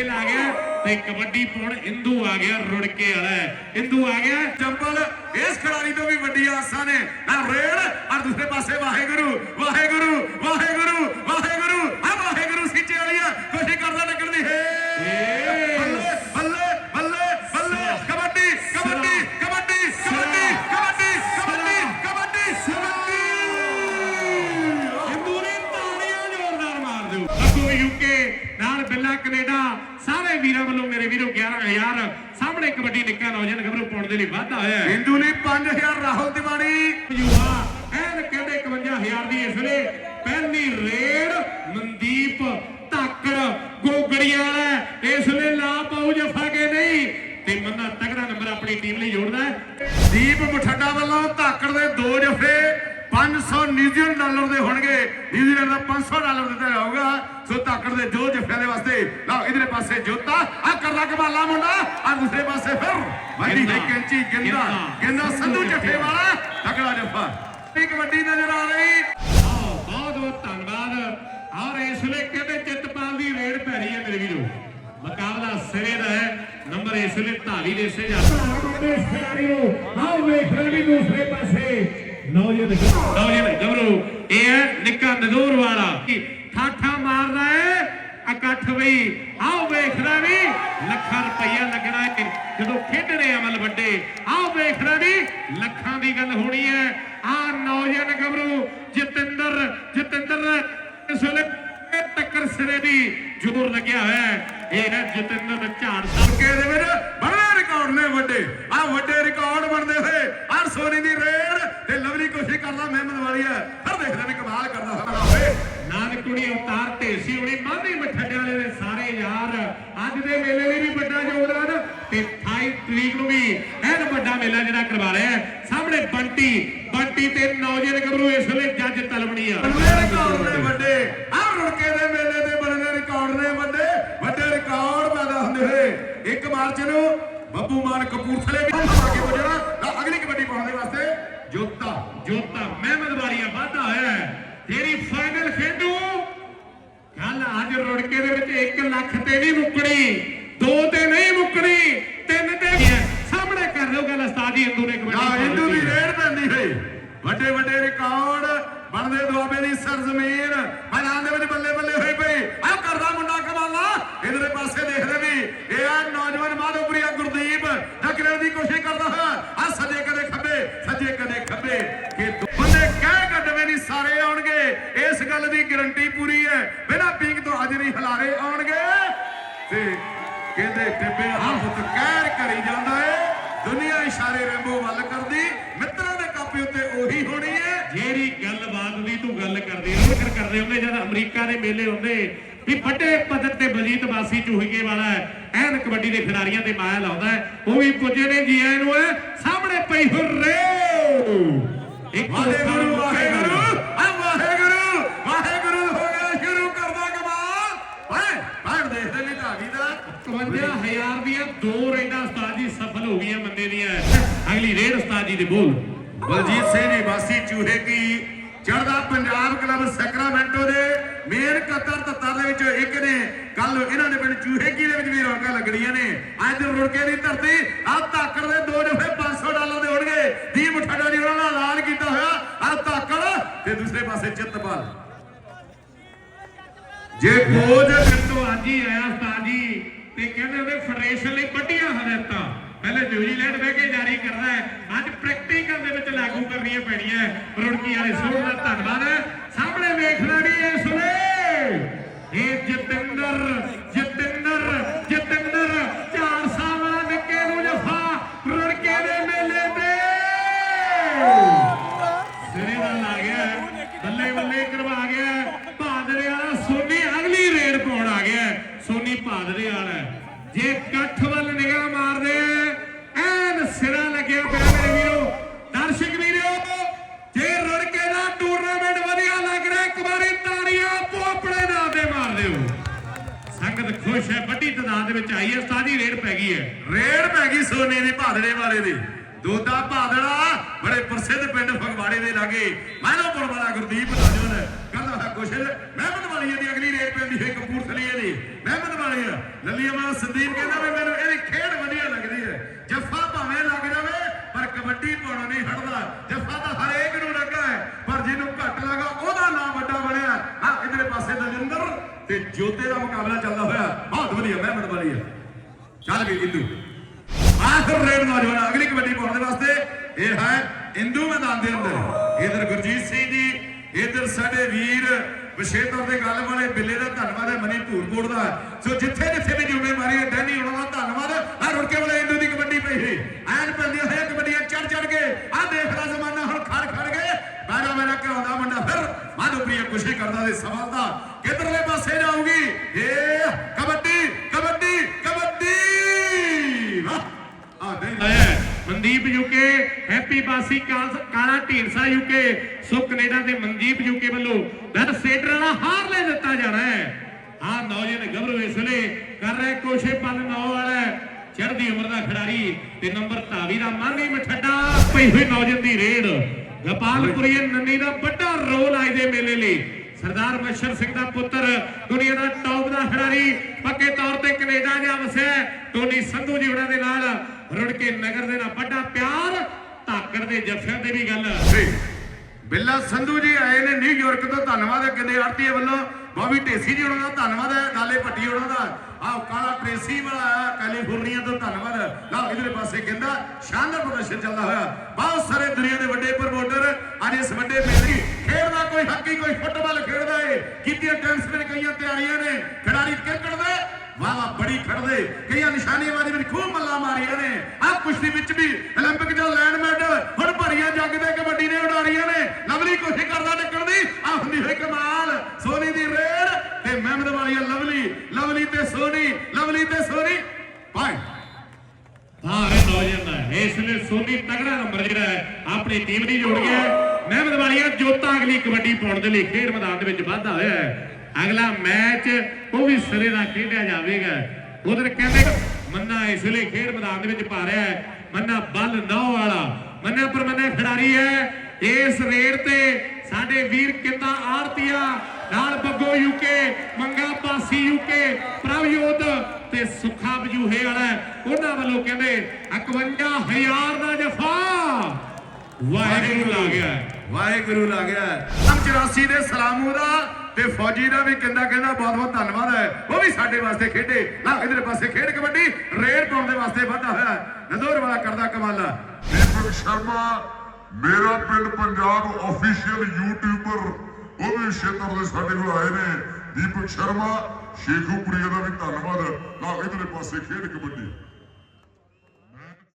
ਸੁਹੇਲ ਆ ਗਿਆ ਤੇ ਕਬੱਡੀ ਪਾਉਣ ਇੰਦੂ ਆ ਗਿਆ ਰੁੜਕੇ ਵਾਲਾ। ਇੰਦੂ ਆ ਗਿਆ ਚੰਪਲ ਇਸ ਖਿਡਾਰੀ ਤੋਂ ਵੀ ਵੱਡੀ ਆਸਾਂ ਨੇ। ਨਾ ਰੇੜ ਔਰ ਦੂਸਰੇ ਪਾਸੇ ਵਾਹਿਗੁਰੂ ਵਾਹਿਗੁਰੂ। ਬਿੱਲਾ ਕੈਨੇਡਾ ਸਾਰੇ ਵੀਰਾਂ ਵੱਲੋਂ ਮੇਰੇ ਵੀਰੋ 11000 ਸਾਹਮਣੇ ਕਬੱਡੀ ਨਿੱਕਾ ਨੌਜਵਾਨ ਗੱਭਰੂ ਪਾਉਣ ਦੇ ਲਈ ਵਾਧਾ ਹੋਇਆ ਹੈ। ਹਿੰਦੂ ਨੇ 5000 ਰਾਹੁਲ ਤਿਵਾੜੀ। ਯੂਆ ਐਨ ਕਹਿੰਦੇ 51000 ਦੀ ਇਸ ਵੇਲੇ ਪਹਿਲੀ ਰੇਡ ਮਨਦੀਪ ਧਾਕੜ ਗੋਗੜੀਆਂ ਵਾਲਾ ਇਸ ਵੇਲੇ ਲਾ ਪਾਉ ਜਫਾ ਕੇ ਨਹੀਂ ਤੇ ਮੰਨਾ ਤਗੜਾ ਨੰਬਰ ਆਪਣੀ ਟੀਮ ਲਈ ਜੋੜਦਾ ਹੈ। ਦੀਪ ਮਠੱਡਾ ਵੱਲੋਂ ਧਾਕੜ ਦੇ ਦੋ ਜਫੇ। 500 ਨਿਊਜ਼ੀਲੈਂਡ ਡਾਲਰ ਦੇ ਹੋਣਗੇ। ਨਿਊਜ਼ੀਲੈਂਡ ਦਾ 500 ਡਾਲਰ ਦਿੱਤਾ ਜਾਊਗਾ। ਸੋ ਧਾਕੜ ਦੇ ਜੋ ਜਫਿਆਂ ਦੇ ਵਾਸਤੇ ਲਓ ਇਧਰੇ ਪਾਸੇ ਜੋਤਾ ਆ ਕਰਲਾ ਕਬਾਲਾ ਮੁੰਡਾ ਆ ਦੂਸਰੇ ਪਾਸੇ ਫਿਰ ਵੱਡੀ ਹੈ ਕੈਂਚੀ ਗਿੰਦਾ ਗਿੰਦਾ ਸੰਧੂ ਜਫੇ ਵਾਲਾ ਤਕੜਾ ਜਫਾ। ਇੱਕ ਵੱਡੀ ਨਜ਼ਰ ਆ ਰਹੀ। ਬਹੁਤ ਬਹੁਤ ਧੰਨਵਾਦ। ਔਰ ਇਸ ਵੇਲੇ ਕਹਿੰਦੇ ਚਿੱਤਪਾਲ ਦੀ ਰੇਡ ਪੈ ਰਹੀ ਹੈ ਮੇਰੇ ਵੀਰੋ? ਮੁਕਾਬਲਾ ਸਿਰੇ ਦਾ ਹੈ। ਨੰਬਰ ਇਸ ਵੇਲੇ ਧਾਰੀ ਦੇ ਸੇ ਜਾ ਖਿਡਾਰੀ ਨੂੰ ਆਓ ਵੇਖ ਰਹੇ ਵੀ ਦੂਸਰੇ ਪਾਸੇ। ਨੌਜਵਾਨ ਨੌਜਵਾਨ ਗੱਭਰੂ ਇਹ ਹੈ ਨਿੱਕਾ ਨਦੂਰ ਵਾਲਾ। ਠਾਠਾ ਮਾਰਦਾ ਹੈ? ਇਕੱਠ ਵੀ ਆਓ ਵੇਖਦਾ ਵੀ ਲੱਖਾਂ ਰੁਪਈਆ ਲੱਗਣਾ ਹੈ। ਜਦੋਂ ਖੇਡਣੇ ਅਮਲ ਵੱਡੇ, ਆਓ ਵੇਖਦਾ ਵੀ ਲੱਖਾਂ ਦੀ ਗੱਲ ਹੋਣੀ ਹੈ। ਆ ਨੌਜਵਾਨ ਗੱਭਰੂ, ਜਤਿੰਦਰ ਜਤਿੰਦਰ, ਇਸ ਵੇਲੇ ਟੱਕਰ ਸਿਰੇ ਦੀ ਜ਼ੋਰ ਲੱਗਿਆ ਹੋਇਆ ਹੈ। ਇਹ ਹੈ ਜਤਿੰਦਰ ਝਾੜ ਸਾਹਿਬ ਕੇ ਦੇ ਵਿੱਚ। ਬੜੇ ਰਿਕਾਰਡ ਨੇ ਵੱਡੇ। ਆ ਵੱਡੇ ਰਿਕਾਰਡ ਬਣਦੇ ਹੋਏ। ਆ ਸੋਨੀ ਦੀ ਰੇਡ ਤੇ ਲਵਲੀ ਕੋਸ਼ਿਸ਼ ਕਰਦਾ ਮਹਿਮਦ ਵਾਲੀਆ ਹਰ ਦੇਖਦੇ ਵੀ ਕਮਾਲ ਕਰਦਾ ਹੋਇਆ ਹੋਵੇ। ਨਾਨਕੁੜੀ ਅਵਤਾਰ ਢੇਸੀ ਹੋਣੀ ਮਾਧੀ ਮਠੱਡਿਆਂ ਵਾਲੇ ਦੇ ਸਾਰੇ ਯਾਰ। ਅੱਜ ਦੇ ਮੇਲੇ ਲਈ ਵੀ ਵੱਡਾ ਯੋਗਦਾਨ ਤੇ 28 ਤਰੀਕ ਨੂੰ ਵੀ ਐਨ ਵੱਡਾ ਮੇਲਾ ਜਿਹੜਾ ਕਰਵਾ ਰਿਹਾ ਸਾਹਮਣੇ ਬੰਟੀ ਬੰਟੀ ਤੇ ਨੌਜਵਾਨ ਗੱਭਰੂ ਇਸ ਵੇਲੇ ਜੱਜ ਤਲਵਣੀ ਆ। ਰਿਕਾਰਡ ਨੇ ਵੱਡੇ। ਆ ਰੁੜਕੇ ਦੇ ਮੇਲੇ ਦੇ ਬਣਦੇ ਰਿਕਾਰਡ ਨੇ ਵੱਡੇ। ਵੱਡੇ ਰਿਕਾਰਡ ਪੈਦਾ ਹੁੰਦੇ ਹੋਏ ਇੱਕ ਮਾਰਚ ਨੂੰ ਬੱਬੂ ਮਾਨ ਕਪੂਰਥਲੇ ਵੀ ਆ ਕੇ ਵਜਣਾ। ਅਗਲੀ ਕਬੱਡੀ ਪਾਉਣ ਦੇ ਵਾਸਤੇ ਜੋਤਾ ਜੋਤਾ ਮਹਿਮਦ ਵਾਲੀਆ ਵਾਧਾ ਹੋਇਆ ਹੈ। ਤੇਰੀ ਫਾਈਨਲ ਖੇਡੂ। ਕੱਲ ਅੱਜ ਰੁੜਕੇ ਦੇ ਵਿੱਚ 1 ਲੱਖ ਤੇ ਨਹੀਂ ਮੁੱਕਣੀ ਦੋ ਤੇ ਨਹੀਂ ਮੁੱਕਣੀ ਤਿੰਨ ਤੇ ਹੈ। ਸਾਹਮਣੇ ਕਰ ਲਓ ਗੱਲ ਉਸਤਾਦ ਜੀ ਹਿੰਦੂ ਨੇ ਕਬੱਡੀ ਨਾ ਹਿੰਦੂ ਦੀ ਹੈ। ਰੇਡ ਪੈਂਦੀ ਹੋਈ। ਵੱਡੇ ਵੱਡੇ ਰਿਕਾਰਡ ਬਣਦੇ ਦੁਆਬੇ ਦੀ ਸਰਜ਼ਮੀਨ। ਮੈਦਾਨ ਦੇ ਵਿੱਚ ਬੱਲੇ ਬੱਲੇ ਹੋਈ ਪਈ। ਆ ਕਰਦਾ ਮੁੰਡਾ ਕਮਾਲਾ ਇਧਰੇ ਪਾਸੇ ਦੇਖਦੇ ਵੀ ਇਹ ਆ ਨੌਜਵਾਨ ਮਾਧੋਪੁਰੀਆ ਗੁਰਦੀਪ ਟੱਕਰਨ ਦੀ ਕੋਸ਼ਿਸ਼ ਕਰਦਾ ਹੋਇਆ ਆ ਸੱਜੇ ਕਦੇ ਖੱਬੇ ਸੱਜੇ ਕਦੇ ਖੱਬੇ ਕਿ ਦੋ ਬੰਦੇ ਕਹਿ ਕੱਢਵੇਂ ਨਹੀਂ ਸਾਰੇ ਆਉਣਗੇ ਇਸ ਗੱਲ ਦੀ ਗਾਰੰਟੀ ਪੂਰੀ ਹੈ ਬਿਨਾਂ ਪਿੰਗ ਹਲਾਰੇ ਆਉਣਗੇ। ਤੇ ਕਹਿੰਦੇ ਟਿੱਬੇ ਹੱਥ ਕਹਿਰ ਕਰੀ ਜਾਂਦਾ ਏ। ਦੁਨੀਆ ਇਸ਼ਾਰੇ ਰੈਂਬੋ ਵੱਲ ਕਰਦੀ। ਮਿੱਤਰਾਂ ਦੇ ਕਾਪੇ ਉੱਤੇ ਉਹੀ ਹੋਣੀ ਏ। ਜਿਹੜੀ ਗੱਲਬਾਤ ਦੀ ਤੂੰ ਗੱਲ ਕਰਦੇ ਹੋ ਜ਼ਿਕਰ ਕਰਦੇ ਹੁੰਦੇ ਜਦ ਅਮਰੀਕਾ ਦੇ ਮੇਲੇ ਹੁੰਦੇ। ਵੀ ਵੱਡੇ ਪੱਧਰ ਤੇ ਬਲਜੀਤ ਬਾਸੀ ਚੂਹੀਏ ਵਾਲਾ ਹੈ ਐਨ ਕਬੱਡੀ ਦੇ ਖਿਡਾਰੀਆਂ ਤੇ ਮਾਇਆ ਲਾਉਂਦਾ ਹੈ। ਉਹ ਵੀ ਪੁੱਜੇ ਨੇ ਜੀ ਆਇਆਂ ਨੂੰ ਸਾਹਮਣੇ ਪਈ ਹੁਰੇ ਇੱਕ ਵਾਹਿਗੁਰੂ ਵਾਹਿਗੁਰੂ ਆ ਵਾਹਿਗੁਰੂ ਵਾਹਿਗੁਰੂ ਹੋ ਗਿਆ ਸ਼ੁਰੂ ਕਰਦਾ ਕਮਾਲ ਹੈ ਦੇਖਦੇ ਨੇ ਢਾਗੀ ਦਾ 51000 ਦੀਆਂ ਦੋ ਰੇਡਾਂ ਉਸਤਾਦ ਜੀ ਸਫਲ ਹੋ ਗਈਆਂ ਬੰਦੇ ਦੀਆਂ। ਅਗਲੀ ਰੇਡ ਉਸਤਾਦ ਜੀ ਦੇ ਬੋਲ। ਬਲਜੀਤ ਸਿੰਘ ਜੀ ਚੂਹੇ ਕੀ ਚੜਦਾ ਪੰਜਾਬ ਕਲੱਬ ਸੈਕਰਾਮੈਂਟੋ ਦੇ ਮੇਨ ਕਤਰ ਤੱਤਾਂ ਦੇ ਵਿੱਚੋਂ ਇੱਕ ਨੇ। ਕੱਲ ਇਹਨਾਂ ਦੇ ਪਿੰਡ ਚੂਹੇ ਕੀ ਦੇ ਵਿੱਚ ਵੀ ਰੌਣਕਾਂ ਲੱਗਣੀਆਂ ਨੇ। ਅੱਜ ਰੁੜਕੇ ਦੀ ਧਰਤੀ, ਆ ਧਾਕੜ ਦੇ ਦੋ ਜਫੇ 500 ਡਾਲਰ ਦੇ ਹੋਣਗੇ। ਦੀ ਠੱਡਾ ਜੀ ਉਹਨਾਂ ਨਾਲ ਐਲਾਨ ਕੀਤਾ ਹੋਇਆ, ਆ ਧਾਕੜ ਤੇ ਦੂਸਰੇ ਪਾਸੇ ਚਿੱਤਪਾਲ। ਜੇ ਕੋਚ ਤੋਂ ਅੱਜ ਹੀ ਆਇਆ ਉਸਤਾਦ ਜੀ ਤੇ ਕਹਿੰਦੇ ਉਹਦੇ ਫੈਡਰੇਸ਼ਨ ਲਈ ਵੱਡੀਆਂ ਹਦਾਇਤਾਂ। ਪਹਿਲੇ ਨਿਊਜ਼ੀਲੈਂਡ ਬਹਿ ਕੇ ਜਾਰੀ ਕਰਦਾ ਹੈ। ਅੱਜ ਪ੍ਰੈਕਟੀਕਲ ਦੇ ਵਿੱਚ ਲਾਗੂ ਕਰਨੀਆਂ ਪੈਣੀਆਂ ਰੁੜਕੀ ਵਾਲੇ ਸੋਹਣ ਦਾ ਧੰਨਵਾਦ ਹੈ। ਸਾਹਮਣੇ ਵੇਖਣਾ ਵੀ ਇਸ ਵੇਲੇ ਇਹ ਜਤਿੰਦਰ ਜਤਿੰਦਰ ਵਾਲਾ ਜੇ ਕੱਠ ਵੱਲ ਨਿਗਾਹ ਮਾਰਦੇ ਐਨ ਸਿਰਾ ਲੱਗਿਆ ਪਿਆ ਮੇਰੇ ਵੀਰੋ। ਦਰਸ਼ਕ ਵੀਰੋ, ਜੇ ਰੁੜਕੇ ਦਾ ਟੂਰਨਾਮੈਂਟ ਵਧੀਆ ਲੱਗ ਰਿਹਾ, ਇੱਕ ਵਾਰੀ ਤਾੜੀਆਂ ਆਪੋ ਆਪਣੇ ਨਾਂ ਤੇ ਮਾਰ ਦਿਓ। ਸੰਗਤ ਖੁਸ਼ ਹੈ, ਵੱਡੀ ਤਾਦਾਦ ਦੇ ਵਿੱਚ ਆਈ ਹੈ, ਉਸਤਾਦੀ ਰੇਡ ਪੈ ਗਈ ਹੈ। ਰੇਡ ਪੈ ਗਈ ਸੋਨੇ ਦੀ ਭਾਦੜੇ ਵਾਲੇ ਦੀ। ਦੋਦਾ ਭਾਦੜਾ, ਬੜੇ ਪ੍ਰਸਿੱਧ ਪਿੰਡ ਫਗਵਾੜੇ ਦੇ ਲਾਗੇ। ਮਹਿਲੋਪੁਰ ਵਾਲਾ ਗੁਰਦੀਪ ਰਾਜਨ। ਕਹਿੰਦਾ ਕੁਛ ਮਹਿਮਦ ਵਾਲੀ ਦੀ ਅਗਲੀ ਰੇਡ ਪੈਂਦੀ ਹੋਈ ਕਪੂਰਥਲੇ ਦੀ। ਮਹਿਮਦ ਵਾਲੀ ਆ। ਸੰਦੀਪ ਕਹਿੰਦਾ ਵੀ ਮੈਨੂੰ ਇਹਦੀ ਖੇਡ ਵਧੀਆ ਲੱਗਦੀ ਹੈ। ਜੱਫਾ ਭਾਵੇਂ ਲੱਗ ਜਾਵੇ, ਪਰ ਕਬੱਡੀ ਪਾਉਣਾ ਨਹੀਂ ਹਟਦਾ। ਜੱਫਾ ਤਾਂ ਹਰੇਕ ਨੂੰ ਲੱਗਾ ਹੈ, ਪਰ ਜਿਹਨੂੰ ਘੱਟ ਲੱਗਾ, ਉਹਦਾ ਨਾਮ ਵੱਡਾ ਬਣਿਆ। ਹਾਂ ਇਧਰੇ ਪਾਸੇ ਦਜਿੰਦਰ ਤੇ ਜੋਤੇ ਦਾ ਮੁਕਾਬਲਾ ਚੱਲਦਾ ਹੋਇਆ। ਬਹੁਤ ਵਧੀਆ, ਮਹਿਮਦ ਵਾਲੀ ਆ। ਚੱਲ ਗਈ ਇੰਦੂ। ਆਖਰ ਰੇਡ ਨੌਜਵਾਨ ਅਗਲੀ ਕਬੱਡੀ ਪਾਉਣ ਦੇ ਵਾਸਤੇ। ਇਹ ਹੈ ਇੰਦੂ ਮੈਦਾਨ ਦੇ ਅੰਦਰ। ਇਧਰ ਗੁਰਜੀਤ ਸਿੰਘ ਜੀ ਇਧਰ ਸਾਡੇ ਵੀਰ ਵਿਸ਼ੇਸ਼ ਤੇ ਗੱਲ ਵਾਲੇ, ਬਿੱਲੇ ਦਾ ਧੰਨਵਾਦ ਹੈ, ਮਨੀ ਧੂਰਕੋਟ ਦਾ। ਸੋ ਜਿੱਥੇ ਜਿੱਥੇ ਵੀ ਜ਼ਿੰਮੇਵਾਰੀ ਹੈ ਡੈਨੀ ਉਹਨਾਂ ਦਾ ਧੰਨਵਾਦ। ਆ ਰੁੜਕੇ ਵਾਲੇ ਇੰਦੂ ਦੀ ਕਬੱਡੀ ਪਈ ਹੈ ਐਨ ਪੈਂਦੀਆਂ ਹੋਈਆਂ ਕਬੱਡੀਆਂ ਚੜ ਚੜ ਕੇ। ਆ ਦੇਖ ਜ਼ਮਾਨਾ, ਹੁਣ ਖੜ ਖੜ ਗਏ ਬਾਰਾ ਬਾਰਾ ਕਰਾਉਂਦਾ ਮੁੰਡਾ ਫਿਰ। ਮਾਧੋਪ੍ਰਿਆ ਖੁਸ਼ੀ ਕਰਦਾ ਤੇ ਸਫਲਤਾ ਕਿਧਰਲੇ ਪਾਸੇ ਜਾਊਗੀ? ਏ, ਕਬੱਡੀ ਕਬੱਡੀ ਕਬੱਡੀ! ਵਾਹ! ਆ ਨਹੀਂ ਮਨਦੀਪ ਯੂਕੇ ਹੈਪੀ ਬਾਸੀ ਕਾਲਾ ਢੀਂਸਾ ਯੂਕੇ, ਸੋ ਕੈਨੇਡਾ ਦੇ ਮਨਦੀਪ ਯੂਕੇ ਵੱਲੋਂ ਦਰ ਸੇਡਰ ਵਾਲਾ ਹਾਰ ਲੈ ਦਿੱਤਾ ਜਾਣਾ ਹੈ। ਆ ਨੌਜਵਾਨ ਗੱਭਰੂ ਇਸ ਵੇਲੇ ਕਰ ਰਿਹਾ ਕੋਸ਼ੇ ਪਲ ਨੌ ਵਾਲਾ ਚੜ੍ਹਦੀ ਉਮਰ ਦਾ ਖਿਡਾਰੀ ਤੇ ਨੰਬਰ ਧਾਵੀ ਦਾ ਮਾਨੀ ਮਠੱਡਾ ਪਈ ਹੋਈ ਨੌਜਵਾਨ ਦੀ ਰੇਡ। ਗੋਪਾਲਪੁਰੀ ਨੰਨੀ ਦਾ ਵੱਡਾ ਰੋਲ ਆਏ ਦੇ ਮੇਲੇ ਲਈ। ਸਰਦਾਰ ਮਸ਼ਰ ਸਿੰਘ ਦਾ ਪੁੱਤਰ ਦੁਨੀਆ ਦਾ ਟੌਪ ਦਾ ਖਿਡਾਰੀ ਪੱਕੇ ਤੌਰ ਤੇ ਕੈਨੇਡਾ ਜਾ ਵਸਿਆ ਟੋਨੀ ਸੰਧੂ ਜੀ ਉਹਨਾਂ ਦੇ ਨਾਲ ਰੁੜ ਕੇ ਨਗਰ ਦੇ ਨਾਲ ਵੱਡਾ ਪਿਆਰ, ਧਾਕੜ ਦੇ ਜੱਫਿਆਂ ਤੇ ਵੀ ਗੱਲ। ਬਿੱਲਾ ਸੰਧੂ ਜੀ ਆਏ ਨੇ ਨਿਊਯਾਰਕ ਤੋਂ, ਧੰਨਵਾਦ ਹੈ ਕਿੰਨੇ ਆਰਤੀਏ ਵੱਲੋਂ। ਬੋਬੀ ਢੇਸੀ ਜੀ ਉਹਨਾਂ ਦਾ ਧੰਨਵਾਦ ਹੈ ਗਾਲੇ ਭੱਟੀ ਉਹਨਾਂ ਦਾ। ਆਹ ਕਾਲਾ ਟ੍ਰੇਸੀ ਵਾਲਾ ਆਇਆ, ਕੈਲੀਫੋਰਨੀਆ ਤੋਂ ਧੰਨਵਾਦ। ਲਓ ਇਧਰੇ ਪਾਸੇ ਕਹਿੰਦਾ, ਸ਼ਾਨਦਾਰ ਪ੍ਰਦਰਸ਼ਨ ਚੱਲਦਾ ਹੋਇਆ। ਬਹੁਤ ਸਾਰੇ ਦੁਨੀਆ ਦੇ ਵੱਡੇ ਪ੍ਰਮੋਟਰ ਅੱਜ ਇਸ ਵੱਡੇ ਮੇਲੇ ਖੇਡਦਾ ਕੋਈ ਹਾਕੀ, ਕੋਈ ਫੁੱਟਬਾਲ ਖੇਡਦਾ ਏ। ਕੀਤੀਆਂ ਟੈਨਿਸਮੈਨ ਕਈਆਂ ਤਿਆਰੀਆਂ ਨੇ। ਖਿਡਾਰੀ ਕ੍ਰਿਕਟ ਦੇ ਵਾਹ ਵਾਹ ਬੜੀ ਖੜਦੇ ਕਈਆਂ ਨਿਸ਼ਾਨੇਬਾਜ਼ੀ ਵਿੱਚ ਖੂਬ ਮੱਲਾ ਮਾਰੀਆਂ ਨੇ ਆ ਕੁਸ਼ਤੀ ਵਿੱਚ ਵੀ 올림픽 ਦਾ ਲੈਂਡ ਮੈਡਲ ਹੁਣ ਭਰੀਆਂ ਜੱਗ ਦੇ ਕਬੱਡੀ ਨੇ ਉਡਾਰੀਆਂ ਨੇ ਲਵਲੀ ਕੋਸ਼ਿਸ਼ ਕਰਦਾ ਟੱਕਣ ਦੀ ਆ ਹੁੰਦੀ ਹੋਈ ਕਮਾਲ ਸੋਨੀ ਦੀ ਰੇਡ ਤੇ ਮਹਿਮਦ ਵਾਲੀਆ ਲਵਲੀ ਲਵਲੀ ਤੇ ਸੋਨੀ ਲਵਲੀ ਤੇ ਸੋਨੀ ਬਾਈ ਹਾਂ ਇਹ ਨੌਜਵਾਨ ਹੈ ਇਸ ਵੇਲੇ ਸੋਨੀ ਤਗੜਾ ਨੰਬਰ ਜਿਹੜਾ ਹੈ ਆਪਣੀ ਟੀਮ ਦੀ ਜੋੜ ਗਿਆ ਹੈ। ਮਹਿਮਦ ਵਾਲੀਆ ਜੋਤਾ ਅਗਲੀ ਕਬੱਡੀ ਪਾਉਣ ਦੇ ਲਈ ਖੇਡ ਮੈਦਾਨ ਦੇ ਵਿੱਚ ਵਾਧਾ ਹੋਇਆ ਹੈ ਅਗਲਾ ਮੈਚ ਉਹ ਵੀ ਸਿਰੇ ਦਾ ਖੇਡਿਆ ਜਾਵੇਗਾ। ਉਧਰ ਕਹਿੰਦੇ ਮੰਨਾ ਇਸ ਵੇਲੇ ਖੇਡ ਮੈਦਾਨ ਦੇ ਵਿੱਚ ਪਾ ਰਿਹਾ ਹੈ। ਮੰਨਾ ਬੱਲ ਨੌ ਵਾਲਾ। ਮੰਨਾ ਪਰ ਮੰਨਾ ਖਿਡਾਰੀ ਹੈ। ਇਸ ਰੇਡ ਤੇ ਸਾਡੇ ਵੀਰ ਕਿੰਦਾ ਆਰਤੀਆ ਨਾਲ ਬੱਗੋ ਯੂਕੇ ਮੰਗਾ ਪਾਸੀ ਯੂਕੇ ਪ੍ਰਭਯੋਤ ਤੇ ਸੁਖਾ ਬਜੂਹੇ ਵਾਲਾ ਉਹਨਾਂ ਵੱਲੋਂ ਕਹਿੰਦੇ 51000 ਦਾ ਜਫਾ। ਵਾਹਿਗੁਰੂ ਲਾ ਗਿਆ। ਵਾਹਿਗੁਰੂ ਲਾ ਗਿਆ। ਅਮ 84 ਦੇ ਸਲਾਮੂ ਦਾ ਤੇ ਫੌਜੀ ਦਾ ਵੀ ਕਹਿੰਦਾ ਕਹਿੰਦਾ ਬਹੁਤ ਬਹੁਤ ਧੰਨਵਾਦ ਹੈ। ਉਹ ਵੀ ਸਾਡੇ ਵਾਸਤੇ ਖੇਡੇ। ਨਾ ਇਧਰ ਪਾਸੇ ਖੇਡ ਕਬੱਡੀ, ਰੇਡ ਪਾਉਣ ਦੇ ਵਾਸਤੇ ਵਾਧਾ ਹੋਇਆ। ਨਦੌਰ ਵਾਲਾ ਕਰਦਾ ਕਮਾਲਾ। ਦੀਪਕ ਸ਼ਰਮਾ, ਮੇਰਾ ਪਿੰਡ ਪੰਜਾਬ ਅਫੀਸ਼ੀਅਲ ਯੂਟਿਊਬਰ ਉਹ ਵੀ ਖੇਤਰ ਦੇ ਸਾਡੇ ਕੋਲ ਆਏ ਨੇ। ਦੀਪਕ ਸ਼ਰਮਾ ਸ਼ੇਖੂਪੁਰੀਆ ਦਾ ਵੀ ਧੰਨਵਾਦ। ਨਾ ਇਧਰਲੇ ਪਾਸੇ ਖੇਡ ਕਬੱਡੀ।